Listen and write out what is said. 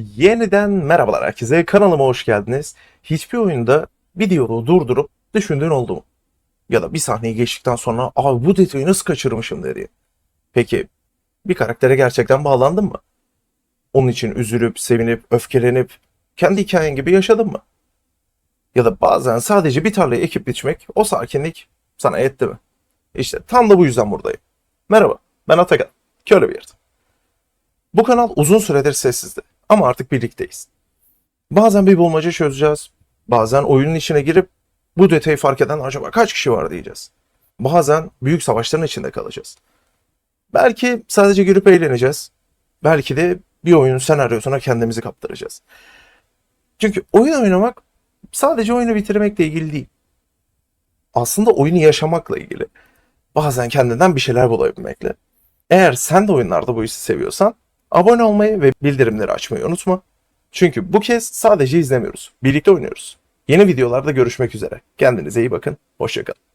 Yeniden merhabalar herkese. Kanalıma hoş geldiniz. Hiçbir oyunda diyaloğu durdurup düşündüğün oldu mu? Ya da bir sahneyi geçtikten sonra abi bu detayı nasıl kaçırmışım dediğin. Peki bir karaktere gerçekten bağlandın mı? Onun için üzülüp, sevinip, öfkelenip kendi hikayen gibi yaşadın mı? Ya da bazen sadece bir tarlayı ekip biçmek, o sakinlik sana yetti mi? İşte tam da bu yüzden buradayım. Merhaba, ben Atakan. Köle bir yerdim. Bu kanal uzun süredir sessizdi ama artık birlikteyiz. Bazen bir bulmaca çözeceğiz. Bazen oyunun içine girip bu detayı fark eden acaba kaç kişi var diyeceğiz. Bazen büyük savaşların içinde kalacağız. Belki sadece girip eğleneceğiz. Belki de bir oyunun senaryosuna kendimizi kaptıracağız. Çünkü oyun oynamak sadece oyunu bitirmekle ilgili değil. Aslında oyunu yaşamakla ilgili. Bazen kendinden bir şeyler bulabilmekle. Eğer sen de oyunlarda bu işi seviyorsan abone olmayı ve bildirimleri açmayı unutma. Çünkü bu kez sadece izlemiyoruz. Birlikte oynuyoruz. Yeni videolarda görüşmek üzere. Kendinize iyi bakın. Hoşçakalın.